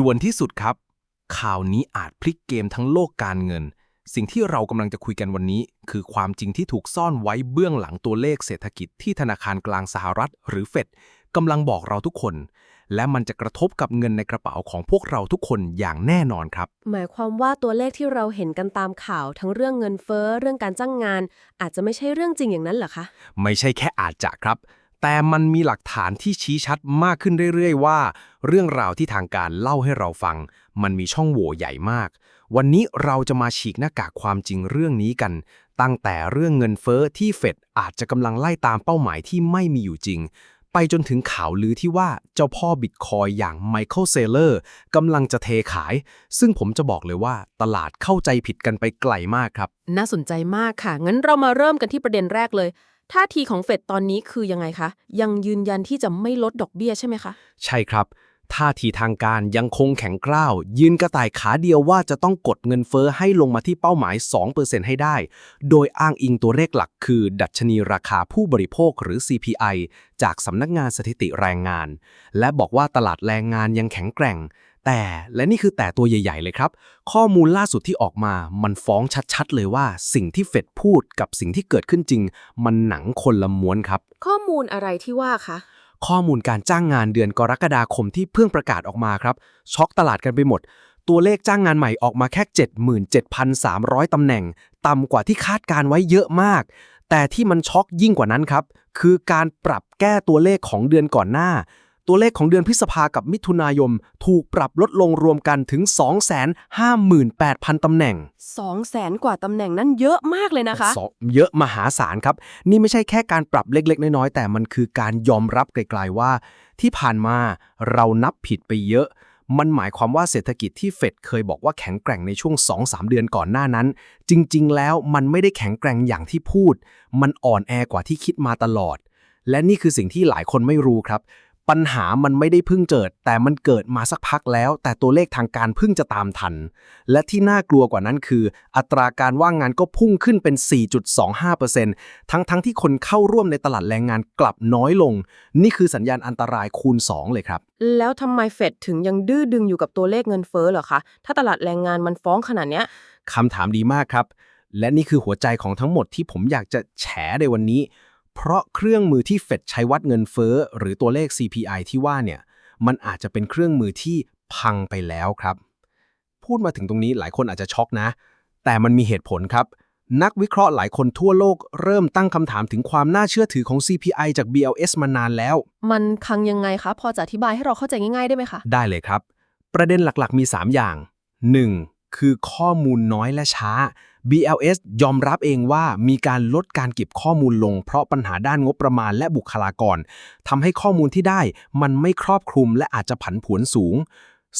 ด่วนที่สุดครับ ข่าวนี้อาจพลิกเกมทั้งโลกการเงิน สิ่งที่เรากำลังจะคุยกันวันนี้ คือความจริงที่ถูกซ่อนไว้เบื้องหลังตัวเลขเศรษฐกิจที่ธนาคารกลางสหรัฐ หรือเฟดกำลังบอกเราทุกคน และมันจะกระทบกับเงินในกระเป๋าของพวกเราทุกคนอย่างแน่นอนครับ หมายความว่าตัวเลขที่เราเห็นกันตามข่าว ทั้งเรื่องเงินเฟ้อเรื่องการจ้างงาน อาจจะไม่ใช่เรื่องจริงอย่างนั้นเหรอคะ ไม่ใช่แค่อาจจะครับ แต่มันมีหลักฐานที่ชี้ชัดมากขึ้นเรื่อยๆ ว่า เรื่องราวที่ทางการเล่าให้เราฟัง มันมีช่องโหว่ใหญ่มาก วันนี้เราจะมาฉีกหน้ากากความจริงเรื่องนี้กัน ตั้งแต่เรื่องเงินเฟ้อที่เฟดอาจจะกำลังไล่ตามเป้าหมายที่ไม่มีอยู่จริง ไปจนถึงข่าวลือที่ว่าเจ้าพ่อบิตคอยอย่างไมเคิลเซเลอร์กำลังจะเทขาย ซึ่งผมจะบอกเลยว่าตลาดเข้าใจผิดกันไปไกลมากครับ น่าสนใจมากค่ะ งั้นเรามาเริ่มกันที่ประเด็นแรกเลย ท่าทีของเฟดตอนนี้คือยังไงคะ ยังยืนยันที่จะไม่ลดดอกเบี้ยใช่ไหมคะ ใช่ครับ ท่าทีทางการยังคงแข็งกร้าว ยืนกระต่ายขาเดียวว่าจะต้องกดเงินเฟ้อให้ลงมาที่เป้าหมาย 2%ให้ได้ โดยอ้างอิงตัวเลขหลักคือ ดัชนีราคาผู้บริโภคหรือ CPI จากสำนักงานสถิติแรงงาน และบอกว่าตลาดแรงงานยังแข็งแกร่ง แต่และนี่คือแต่ตัวใหญ่ ๆ เลยครับ ข้อมูลล่าสุดที่ออกมามันฟ้องชัดๆ เลยว่าสิ่งที่เฟดพูดกับสิ่งที่เกิดขึ้นจริง มันหนังคนละม้วนครับ ข้อมูลอะไรที่ว่าคะ ข้อมูลการจ้างงานเดือนกรกฎาคมที่เพิ่งประกาศออกมาครับ ช็อกตลาดกันไปหมด ตัวเลขจ้างงานใหม่ออกมาแค่ 77,300 ตำแหน่ง ต่ำกว่าที่คาดการไว้เยอะมาก แต่ที่มันช็อกยิ่งกว่านั้นครับ คือการปรับแก้ตัวเลขของเดือนก่อนหน้า ตัวเลขของเดือนพฤษภากับมิถุนายนถูกปรับลดลงรวมกันถึง 258,000 ตำแหน่ง 2 0 0แสนกว่าตำแหน่งนั้นเยอะมากเลยนะคะสองเยอะมหาศาลครับ นี่ไม่ใช่แค่การปรับเล็กๆ น้อยๆ แต่มันคือการยอมรับไกลๆว่า ที่ผ่านมาเรานับผิดไปเยอะมันหมายความว่าเศรษฐกิจที่เฟดเคยบอกว่าแข็งแกร่งในช่วง 2-3 เดือนก่อนหน้านั้น จริง ๆ แล้วมันไม่ได้แข็งแกร่งอย่างที่พูด มันอ่อนแอกว่าที่คิดมาตลอด และนี่คือสิ่งที่หลายคนไม่รู้ครับ ปัญหามันไม่ได้เพิ่งเกิด แต่มันเกิดมาสักพักแล้ว แต่ตัวเลขทางการเพิ่งจะตามทัน และที่น่ากลัวกว่านั้นคือ อัตราการว่างงานก็พุ่งขึ้นเป็น 4.25%ทั้งๆทที่คนเข้าร่วมในตลาดแรงงานกลับน้อยลง นี่คือสัญญาณอันตรายคูณ 2 เลยครับ แล้วทำไมเฟดถึงยังดื้อดึงอยู่กับตัวเลขเงินเฟ้อเหรอคะ ถ้าตลาดแรงงานมันฟ้องขนาดเนี้ยคำถามดีมากครับ และนี่คือหัวใจของทั้งหมดที่ผมอยากจะแฉในวันนี้ เพราะเครื่องมือที่เฟดใช้วัดเงินเฟ้อ หรือตัวเลข CPI ที่ว่าเนี่ย มันอาจจะเป็นเครื่องมือที่พังไปแล้วครับ พูดมาถึงตรงนี้หลายคนอาจจะช็อกนะ แต่มันมีเหตุผลครับ นักวิเคราะห์หลายคนทั่วโลกเริ่มตั้งคำถามถึงความน่าเชื่อถือของ CPI จาก BLS มานานแล้ว มันคังยังไงคะ พอจะอธิบายให้เราเข้าใจง่ายๆได้ไหมคะ ได้เลยครับ ประเด็นหลักๆมี 3 อย่าง 1. คือข้อมูลน้อยและช้า BLS ยอมรับเองว่ามีการลดการเก็บข้อมูลลง เพราะปัญหาด้านงบประมาณและบุคลากรทำให้ข้อมูลที่ได้มันไม่ครอบคลุมและอาจจะผันผวนสูง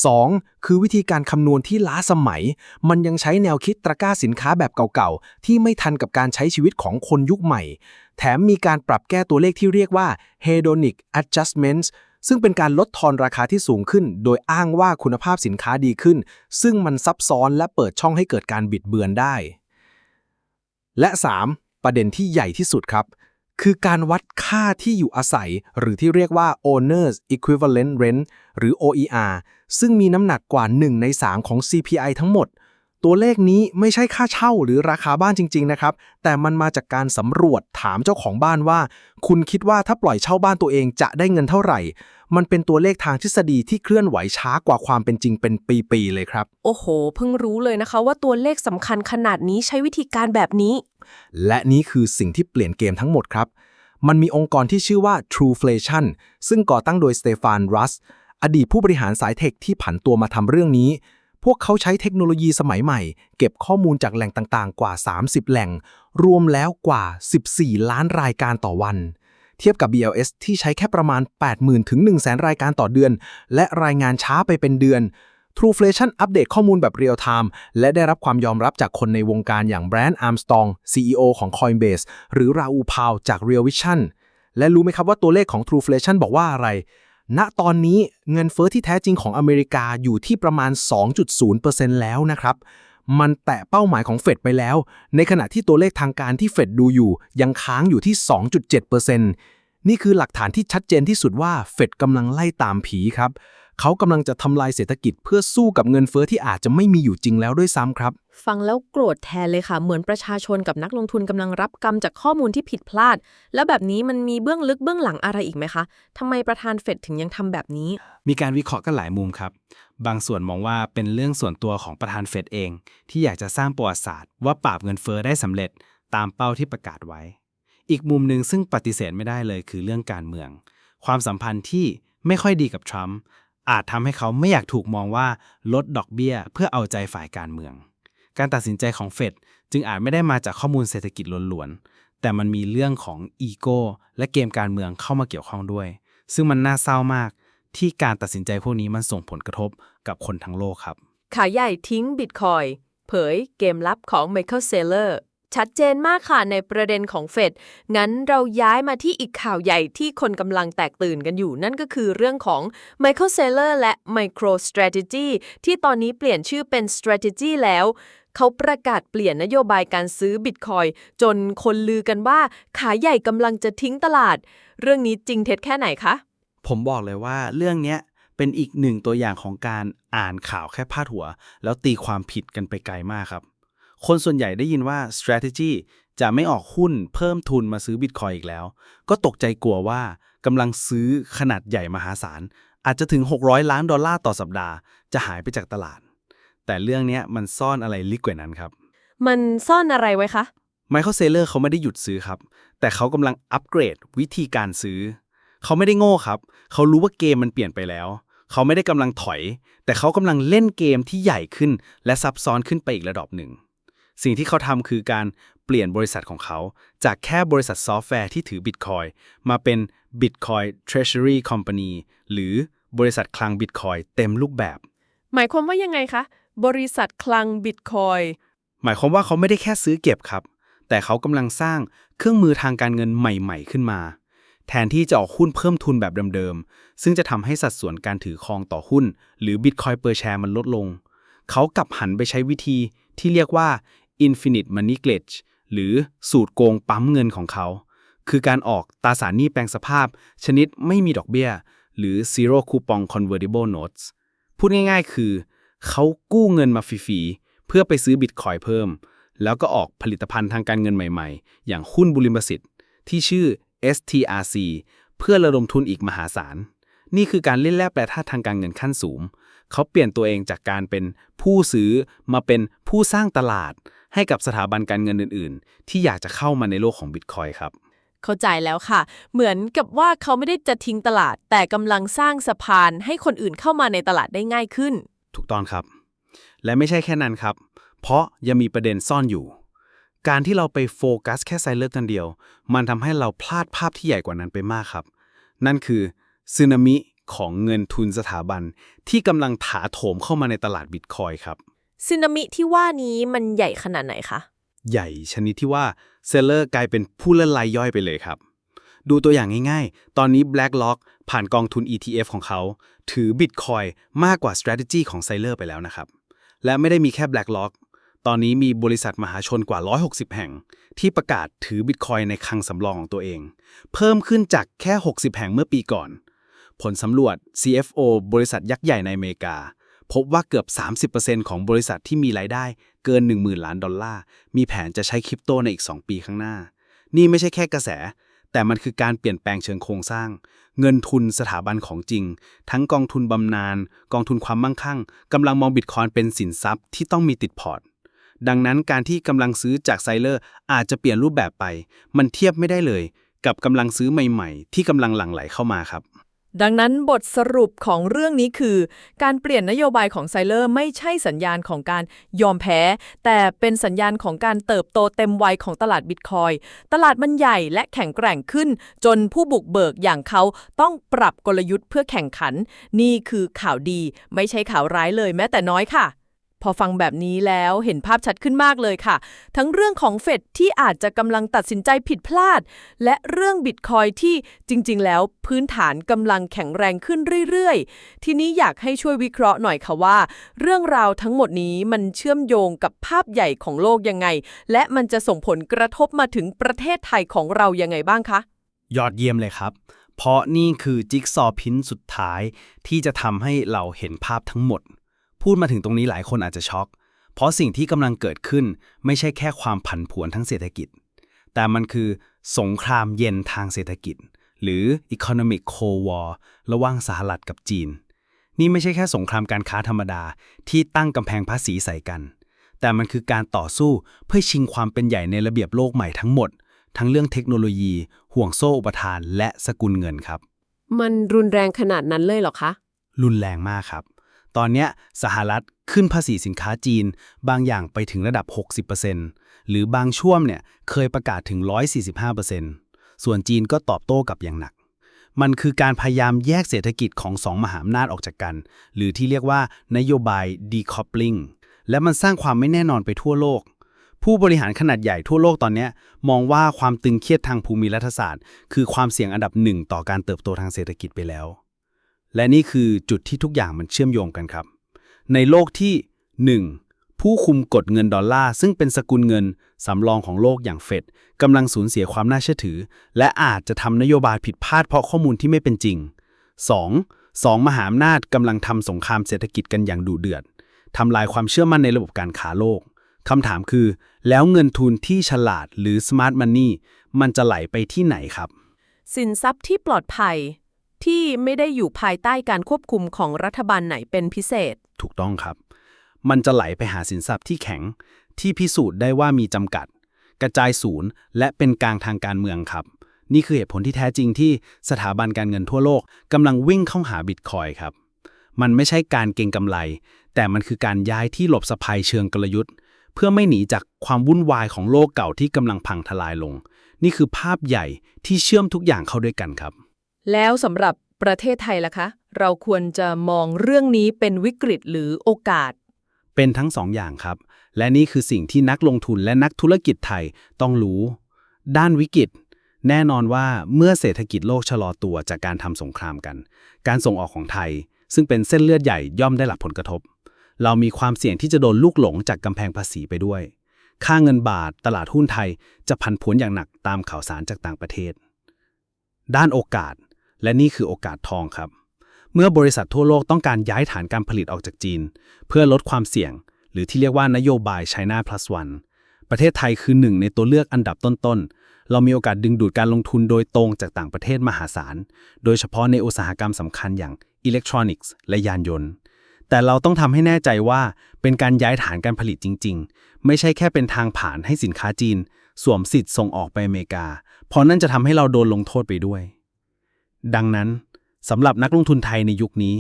2. คือวิธีการคำนวณที่ล้าสมัย มันยังใช้แนวคิดตะกร้าสินค้าแบบเก่าๆ ที่ไม่ทันกับการใช้ชีวิตของคนยุคใหม่ แถมมีการปรับแก้ตัวเลขที่เรียกว่า hedonic adjustments ซึ่งเป็นการลดทอนราคาที่สูงขึ้น โดยอ้างว่าคุณภาพสินค้าดีขึ้น ซึ่งมันซับซ้อนและเปิดช่องให้เกิดการบิดเบือนได้ และ 3. ประเด็นที่ใหญ่ที่สุดครับ คือการวัดค่าที่อยู่อาศัย หรือที่เรียกว่า owners equivalent rent หรือ OER ซึ่งมีน้ำหนักกว่า 1 ใน 3 ของ CPI ทั้งหมด ตัวเลขนี้ไม่ใช่ค่าเช่าหรือราคาบ้านจริง ๆ นะครับ แต่มันมาจากการสำรวจถามเจ้าของบ้านว่า คุณคิดว่าถ้าปล่อยเช่าบ้านตัวเองจะได้เงินเท่าไหร่ มันเป็นตัวเลขทางทฤษฎีที่เคลื่อนไหวช้ากว่าความเป็นจริงเป็นปีๆเลยครับ โอ้โห เพิ่งรู้เลยนะคะว่าตัวเลขสำคัญขนาดนี้ใช้วิธีการแบบนี้ และนี่คือสิ่งที่เปลี่ยนเกมทั้งหมดครับ มันมีองค์กรที่ชื่อว่า Trueflation ซึ่งก่อตั้งโดยสเตฟานรัสอดีตผู้บริหารสายเทคที่ผันตัวมาทำเรื่องนี้ พวกเขาใช้เทคโนโลยีสมัยใหม่ เก็บข้อมูลจากแหล่งต่างๆ กว่า 30 แหล่ง รวมแล้วกว่า 14 ล้านรายการต่อวัน เทียบกับ BLS ที่ใช้แค่ประมาณ 80,000 ถึง 100,000 รายการต่อเดือน และรายงานช้าไปเป็นเดือน Trueflation อัปเดตข้อมูลแบบเรียลไทม์และได้รับความยอมรับจากคนในวงการอย่างแบรนด์อาร์มสตอง CEO ของ Coinbase หรือราอูพาวจาก Real Vision และรู้ไหมครับว่าตัวเลขของ Trueflation บอกว่าอะไร ณตอนนี้เงินเฟอ้อที่แท้จริงของอเมริกาอยู่ที่ประมาณ 2.0%แล้วนะครับ มันแตะเป้าหมายของเฟดไปแล้ว ในขณะที่ตัวเลขทางการที่เฟดดูอยู่ยังค้างอยู่ที่ 2.7%นี่คือหลักฐานที่ชัดเจนที่สุดว่าเฟดกำลังไล่ตามผีครับ เขากำลังจะทำลายเศรษฐกิจเพื่อสู้กับเงินเฟ้อที่อาจจะไม่มีอยู่จริงแล้วด้วยซ้ำครับ ฟังแล้วโกรธแทนเลยค่ะ เหมือนประชาชนกับนักลงทุนกำลังรับกรรมจากข้อมูลที่ผิดพลาด แล้วแบบนี้มันมีเบื้องลึกเบื้องหลังอะไรอีกไหมคะทำไมประธานเฟดถึงยังทำแบบนี้ มีการวิเคราะห์กันหลายมุมครับ บางส่วนมองว่าเป็นเรื่องส่วนตัวของประธานเฟดเอง ที่อยากจะสร้างประวัติศาสตร์ ว่าปราบเงินเฟ้อได้สำเร็จตามเป้าที่ประกาศไว้ อีกมุมหนึ่งซึ่งปฏิเสธไม่ได้เลยคือเรื่องการเมือง ความสัมพันธ์ที่ไม่ค่อยดีกับทรัมป์ อาจทำให้เขาไม่อยากถูกมองว่าลดดอกเบี้ยเพื่อเอาใจฝ่ายการเมือง การตัดสินใจของเฟดจึงอาจไม่ได้มาจากข้อมูลเศรษฐกิจล้วนๆ แต่มันมีเรื่องของอีโก้และเกมการเมืองเข้ามาเกี่ยวข้องด้วย ซึ่งมันน่าเศร้ามากที่การตัดสินใจพวกนี้มันส่งผลกระทบกับคนทั้งโลกครับ ขายใหญ่ทิ้งบิตคอยเผยเกมลับของ Michael Saylor ชัดเจนมากค่ะในประเด็นของเฟด งั้นเราย้ายมาที่อีกข่าวใหญ่ที่คนกำลังแตกตื่นกันอยู่ นั่นก็คือเรื่องของ Michael Saylor และ MicroStrategy ที่ตอนนี้เปลี่ยนชื่อเป็น Strategy แล้วเขาประกาศเปลี่ยนนโยบายการซื้อบิตคอยจนคนลือกันว่าขายใหญ่กำลังจะทิ้งตลาด เรื่องนี้จริงเท็จแค่ไหนคะ ผมบอกเลยว่าเรื่องเนี้ยเป็นอีกหนึ่งตัวอย่างของการอ่านข่าวแค่พาดหัว แล้วตีความผิดกันไปไกลมากครับ คนส่วนใหญ่ได้ยินว่า strategy จะไม่ออกหุ้นเพิ่มทุนมาซื้อบิตคอยอีกแล้ว ก็ตกใจกลัวว่ากำลังซื้อขนาดใหญ่มหาศาล อาจจะถึง 600 ล้านดอลลาร์ต่อสัปดาห์ จะหายไปจากตลาด แต่เรื่องเนี้ยมันซ่อนอะไรลึกกว่านั้นครับ มันซ่อนอะไรไว้คะไมเคิลเซเลอร์เขาไม่ได้หยุดซื้อครับ แต่เขากำลังอัปเกรดวิธีการซื้อ เขาไม่ได้โง่ครับ เขารู้ว่าเกมมันเปลี่ยนไปแล้ว เขาไม่ได้กำลังถอย แต่เขากำลังเล่นเกมที่ใหญ่ขึ้น และซับซ้อนขึ้นไปอีกระดับหนึ่ง สิ่งที่เขาทำคือการเปลี่ยนบริษัทของเขา จากแค่บริษัทซอฟต์แวร์ที่ถือบิตคอยมาเป็น Bitcoin Treasury Company หรือบริษัทคลังบิตคอยเต็มรูปแบบ หมายความว่ายังไงคะ บริษัทคลังบิตคอยหมายความว่าเขาไม่ได้แค่ซื้อเก็บครับ แต่เขากำลังสร้างเครื่องมือทางการเงินใหม่ ๆ ขึ้นมา แทนที่จะออกหุ้นเพิ่มทุนแบบเดิมๆ ซึ่งจะทำให้สัดส่วนการถือครองต่อหุ้น หรือ Bitcoin per share มันลดลง เขากลับหันไปใช้วิธีที่เรียกว่า infinite money glitch หรือสูตรโกงปั๊มเงินของเขา คือการออกตราสารหนี้แปลงสภาพ ชนิดไม่มีดอกเบี้ย หรือ zero coupon convertible notes พูดง่ายๆ คือ เขากู้เงินมาฟรีๆ เพื่อไปซื้อบิตคอยเพิ่ม แล้วก็ออกผลิตภัณฑ์ทางการเงินใหม่ๆ อย่างหุ้นบุริมสิทธิ์ที่ชื่อ STRC เพื่อระดมทุนอีกมหาศาล นี่คือการเล่นแร่แปรธาตุทางการเงินขั้นสูง เขาเปลี่ยนตัวเองจากการเป็นผู้ซื้อมาเป็นผู้สร้างตลาด ให้กับสถาบันการเงินอื่น ๆ ที่อยากจะเข้ามาในโลกของบิตคอยครับเข้าใจแล้วค่ะ เหมือนกับว่าเขาไม่ได้จะทิ้งตลาด แต่กำลังสร้างสะพานให้คนอื่นเข้ามาในตลาดได้ง่ายขึ้น ถูกต้องครับ และไม่ใช่แค่นั้นครับ เพราะยังมีประเด็นซ่อนอยู่ การที่เราไปโฟกัสแค่ไซเลอร์กันเดียว มันทำให้เราพลาดภาพที่ใหญ่กว่านั้นไปมากครับ นั่นคือสึนามิของเงินทุนสถาบันที่กำลังถาโถมเข้ามาในตลาดบิตคอยครับ ซึนามิที่ว่านี้มันใหญ่ขนาดไหนคะ ใหญ่ชนิดที่ว่าเซลเลอร์กลายเป็นผู้ล่นรายย่อยไปเลยครับ ดูตัวอย่างง่ายๆ ตอนนี้ BlackRock ผ่านกองทุน ETF ของเขา ถือ Bitcoin มากกว่า strategy ของ s ซเลอร์ไปแล้วนะครับ และไม่ได้มีแค่ BlackRock ตอนนี้มีบริษัทมหาชนกว่า 160 แห่ง ที่ประกาศถือ Bitcoin ในคลังสำรองของตัวเอง เพิ่มขึ้นจากแค่ 60 แห่งเมื่อปีก่อน ผลสำรวจ CFO บริษัทยักษ์ใหญ่ในอเมริกา พบว่าเกือบ 30%ของบริษัทที่มีรายได้เกิน 10,000 ล้านดอลลาร์ มีแผนจะใช้คริปโตในอีก 2 ปีข้างหน้า นี่ไม่ใช่แค่กระแส แต่มันคือการเปลี่ยนแปลงเชิงโครงสร้าง เงินทุนสถาบันของจริง ทั้งกองทุนบำนาญกองทุนความมั่งคั่งกำลังมองบิตคอยน์เป็นสินทรัพย์ที่ต้องมีติดพอร์ตดังนั้นการที่กำลังซื้อจากไซเลอร์อาจจะเปลี่ยนรูปแบบไป มันเทียบไม่ได้เลย กับกำลังซื้อใหม่ ๆ ที่กำลังหลั่งไหลเข้ามาครับ ดังนั้นบทสรุปของเรื่องนี้คือ การเปลี่ยนนโยบายของไซเลอร์ไม่ใช่สัญญาณของการยอมแพ้ แต่เป็นสัญญาณของการเติบโตเต็มวัยของตลาดบิตคอยตลาดมันใหญ่และแข็งแกร่งขึ้น จนผู้บุกเบิกอย่างเขาต้องปรับกลยุทธ์เพื่อแข่งขัน นี่คือข่าวดี ไม่ใช่ข่าวร้ายเลยแม้แต่น้อยค่ะ พอฟังแบบนี้แล้วเห็นภาพชัดขึ้นมากเลยค่ะ ทั้งเรื่องของเฟดที่อาจจะกำลังตัดสินใจผิดพลาด และเรื่องบิตคอยที่จริง ๆ แล้วพื้นฐานกำลังแข็งแรงขึ้นเรื่อย ๆ ทีนี้อยากให้ช่วยวิเคราะห์หน่อยค่ะว่า เรื่องราวทั้งหมดนี้มันเชื่อมโยงกับภาพใหญ่ของโลกยังไง และมันจะส่งผลกระทบมาถึงประเทศไทยของเรายังไงบ้างคะยอดเยี่ยมเลยครับ เพราะนี่คือจิ๊กซอว์พินสุดท้ายที่จะทำให้เราเห็นภาพทั้งหมด พูดมาถึงตรงนี้หลายคนอาจจะช็อก เพราะสิ่งที่กำลังเกิดขึ้นไม่ใช่แค่ความผันผวนทั้งเศรษฐกิจ แต่มันคือสงครามเย็นทางเศรษฐกิจ หรือ economic cold war ระหว่างสหรัฐกับจีน นี่ไม่ใช่แค่สงครามการค้าธรรมดาที่ตั้งกำแพงภาษีใส่กัน แต่มันคือการต่อสู้เพื่อชิงความเป็นใหญ่ในระเบียบโลกใหม่ทั้งหมด ทั้งเรื่องเทคโนโลยี ห่วงโซ่อุปทาน และสกุลเงินครับ มันรุนแรงขนาดนั้นเลยเหรอคะ รุนแรงมากครับ ตอนนี้สหรัฐขึ้นภาษีสินค้าจีน บางอย่างไปถึงระดับ 60%หรือบางช่วงเนี่ยเคยประกาศถึง 145%ส่วนจีนก็ตอบโต้กลับอย่างหนัก มันคือการพยายามแยกเศรษฐกิจของสองมหาอำนาจออกจากกัน หรือที่เรียกว่านโยบาย decoupling และมันสร้างความไม่แน่นอนไปทั่วโลก ผู้บริหารขนาดใหญ่ทั่วโลกตอนนี้มองว่าความตึงเครียดทางภูมิรัฐศาสตร์ คือความเสี่ยงอันดับหนึ่งต่อการเติบโตทางเศรษฐกิจไปแล้ว และนี่คือจุดที่ทุกอย่างมันเชื่อมโยงกันครับ ในโลกที่ 1. ผู้คุมกฎเงินดอลลาร์ซึ่งเป็นสกุลเงินสำรองของโลกอย่างเฟดกำลังสูญเสียความน่าเชื่อถือ และอาจจะทำนโยบายผิดพลาดเพราะข้อมูลที่ไม่เป็นจริง 2. สองมหาอำนาจกำลังทำสงครามเศรษฐกิจกันอย่างดุเดือดทำลายความเชื่อมั่นในระบบการค้าโลกคำถามคือ แล้วเงินทุนที่ฉลาดหรือ smart money มันจะไหลไปที่ไหนครับ สินทรัพย์ที่ปลอดภัย ที่ไม่ได้อยู่ภายใต้การควบคุมของรัฐบาลไหนเป็นพิเศษ ถูกต้องครับ มันจะไหลไปหาสินทรัพย์ที่แข็ง ที่พิสูจน์ได้ว่ามีจำกัด กระจายศูนย์ และเป็นกลางทางการเมืองครับ นี่คือเหตุผลที่แท้จริงที่สถาบันการเงินทั่วโลกกำลังวิ่งเข้าหาบิตคอยครับ มันไม่ใช่การเก็งกำไร แต่มันคือการย้ายที่หลบสะพายเชิงกลยุทธ์ เพื่อไม่หนีจากความวุ่นวายของโลกเก่าที่กำลังพังทลายลง นี่คือภาพใหญ่ที่เชื่อมทุกอย่างเข้าด้วยกันครับ แล้วสำหรับประเทศไทยล่ะคะ เราควรจะมองเรื่องนี้เป็นวิกฤตหรือโอกาส เป็นทั้งสองอย่างครับ และนี่คือสิ่งที่นักลงทุนและนักธุรกิจไทยต้องรู้ ด้านวิกฤต แน่นอนว่าเมื่อเศรษฐกิจโลกชะลอตัวจากการทำสงครามกัน การส่งออกของไทย ซึ่งเป็นเส้นเลือดใหญ่ย่อมได้รับผลกระทบ เรามีความเสี่ยงที่จะโดนลูกหลงจากกำแพงภาษีไปด้วย ค่าเงินบาทตลาดหุ้นไทยจะผันผวนอย่างหนักตามข่าวสารจากต่างประเทศ ด้านโอกาส และนี่คือโอกาสทองครับ เมื่อบริษัททั่วโลกต้องการย้ายฐานการผลิตออกจากจีน เพื่อลดความเสี่ยง หรือที่เรียกว่านโยบาย China Plus One ประเทศไทยคือหนึ่งในตัวเลือกอันดับต้นๆ เรามีโอกาสดึงดูดการลงทุนโดยตรงจากต่างประเทศมหาศาล โดยเฉพาะในอุตสาหกรรมสำคัญอย่างอิเล็กทรอนิกส์และยานยนต์ แต่เราต้องทำให้แน่ใจว่าเป็นการย้ายฐานการผลิตจริง ๆ ไม่ใช่แค่เป็นทางผ่านให้สินค้าจีน สวมสิทธิ์ส่งออกไปอเมริกา เพราะนั่นจะทำให้เราโดนลงโทษไปด้วย ดังนั้นสำหรับนักลงทุนไทยในยุคนี้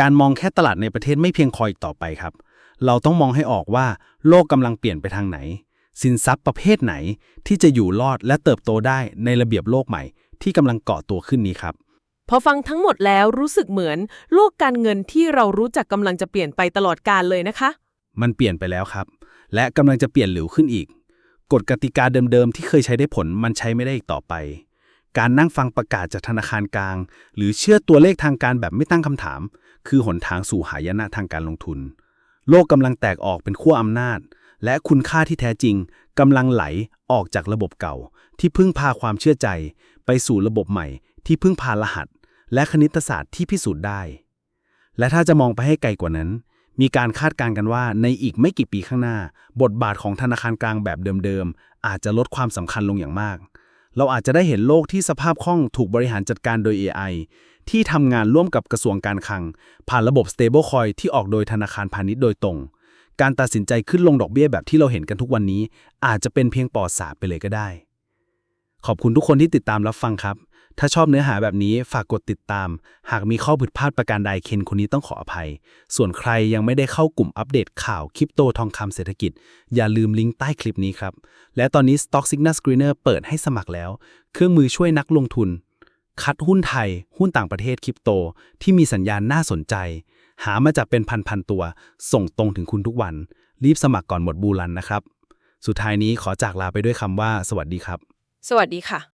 การมองแค่ตลาดในประเทศไม่เพียงพออีกต่อไปครับ เราต้องมองให้ออกว่าโลกกำลังเปลี่ยนไปทางไหน สินทรัพย์ประเภทไหนที่จะอยู่รอดและเติบโตได้ในระเบียบโลกใหม่ ที่กำลังเกาะตัวขึ้นนี้ครับพอฟังทั้งหมดแล้วรู้สึกเหมือน โลกการเงินที่เรารู้จักกำลังจะเปลี่ยนไปตลอดกาลเลยนะคะ มันเปลี่ยนไปแล้วครับ และกำลังจะเปลี่ยนหลิวขึ้นอีก กฎกติกาเดิมๆที่เคยใช้ได้ผลมันใช้ไม่ได้อีกต่อไป การนั่งฟังประกาศจากธนาคารกลาง หรือเชื่อตัวเลขทางการแบบไม่ตั้งคำถาม คือหนทางสู่หายนะทางการลงทุน โลกกำลังแตกออกเป็นขั้วอำนาจ และคุณค่าที่แท้จริงกำลังไหลออกจากระบบเก่า ที่พึ่งพาความเชื่อใจ ไปสู่ระบบใหม่ ที่พึ่งพารหัส และคณิตศาสตร์ที่พิสูจน์ได้ และถ้าจะมองไปให้ไกลกว่านั้น มีการคาดการณ์กันว่าในอีกไม่กี่ปีข้างหน้า บทบาทของธนาคารกลางแบบเดิมๆอาจจะลดความสำคัญลงอย่างมาก เราอาจจะได้เห็นโลกที่สภาพคล่องถูกบริหารจัดการโดย AI ที่ทำงานร่วมกับกระทรวงการคลัง ผ่านระบบ stablecoin ที่ออกโดยธนาคารพาณิชย์โดยตรง การตัดสินใจขึ้นลงดอกเบี้ยแบบที่เราเห็นกันทุกวันนี้ อาจจะเป็นเพียงปอดสาไปเลยก็ได้ ขอบคุณทุกคนที่ติดตามรับฟังครับ ถ้าชอบเนื้อหาแบบนี้ฝากกดติดตาม หากมีข้อผิดพลาดประการใดเคนคนนี้ต้องขออภัย ส่วนใครยังไม่ได้เข้ากลุ่มอัปเดตข่าวคริปโตทองคำเศรษฐกิจ อย่าลืมลิงก์ใต้คลิปนี้ครับ และตอนนี้ Stock Signal Screener เปิดให้สมัครแล้ว เครื่องมือช่วยนักลงทุน คัดหุ้นไทย หุ้นต่างประเทศคริปโต ที่มีสัญญาณน่าสนใจ หามาจากเป็นพันๆตัว ส่งตรงถึงคุณทุกวัน รีบสมัครก่อนหมดบูรันนะครับ สุดท้ายนี้ขอจากลาไปด้วยคำว่า สวัสดีครับ สวัสดีค่ะ